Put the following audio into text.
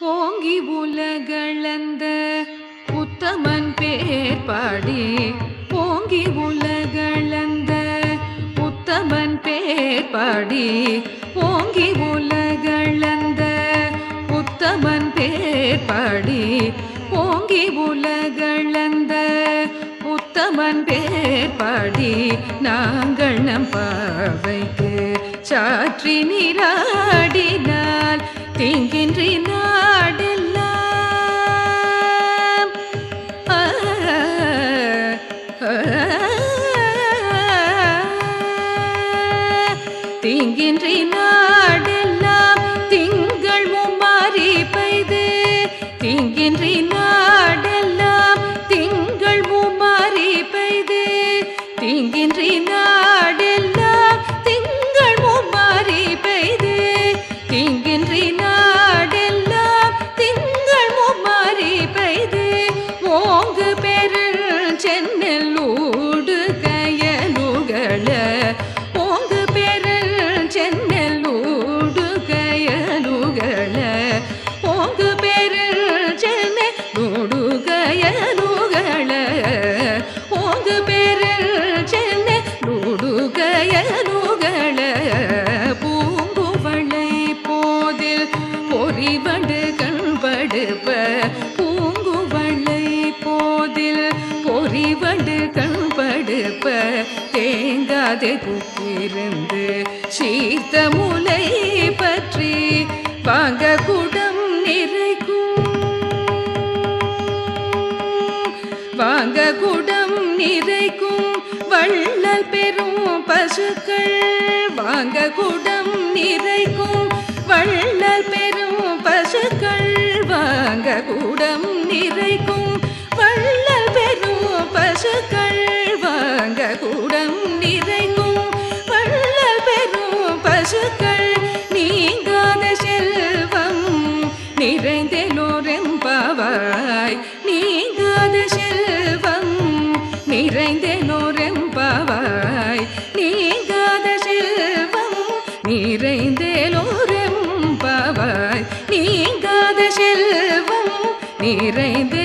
ஓங்கி உலகளந்த உத்தமன் பேர் பாடி. ஓங்கி உலகளந்த உத்தமன் பேர் பாடி. ஓங்கி உலகளந்த உத்தமன் பேர் பாடி. ஓங்கி உலகளந்த உத்தமன் பேர் பாடி. நாங்கள் நம் பாவைக்கு சாற்றி நீராடினால் தீங்கின்றி தீங்கின்றி நாடெல்லாம் போதில் பொறிவண்டு கண்படுப்ப பூங்குவளை போதில் பொறிவண்டு கண்படுப்ப தேங்காதே புக்கிருந்து சீர்த்த முலை பற்றி வாங்க குடம் நிறைக்கும். வாங்க குடம் நிறைக்கும் வள்ளல் பெரும் பசுக்கள். வாங்க குடம் நிறைக்கும் குடம் நிறைக்கும் நிறைந்து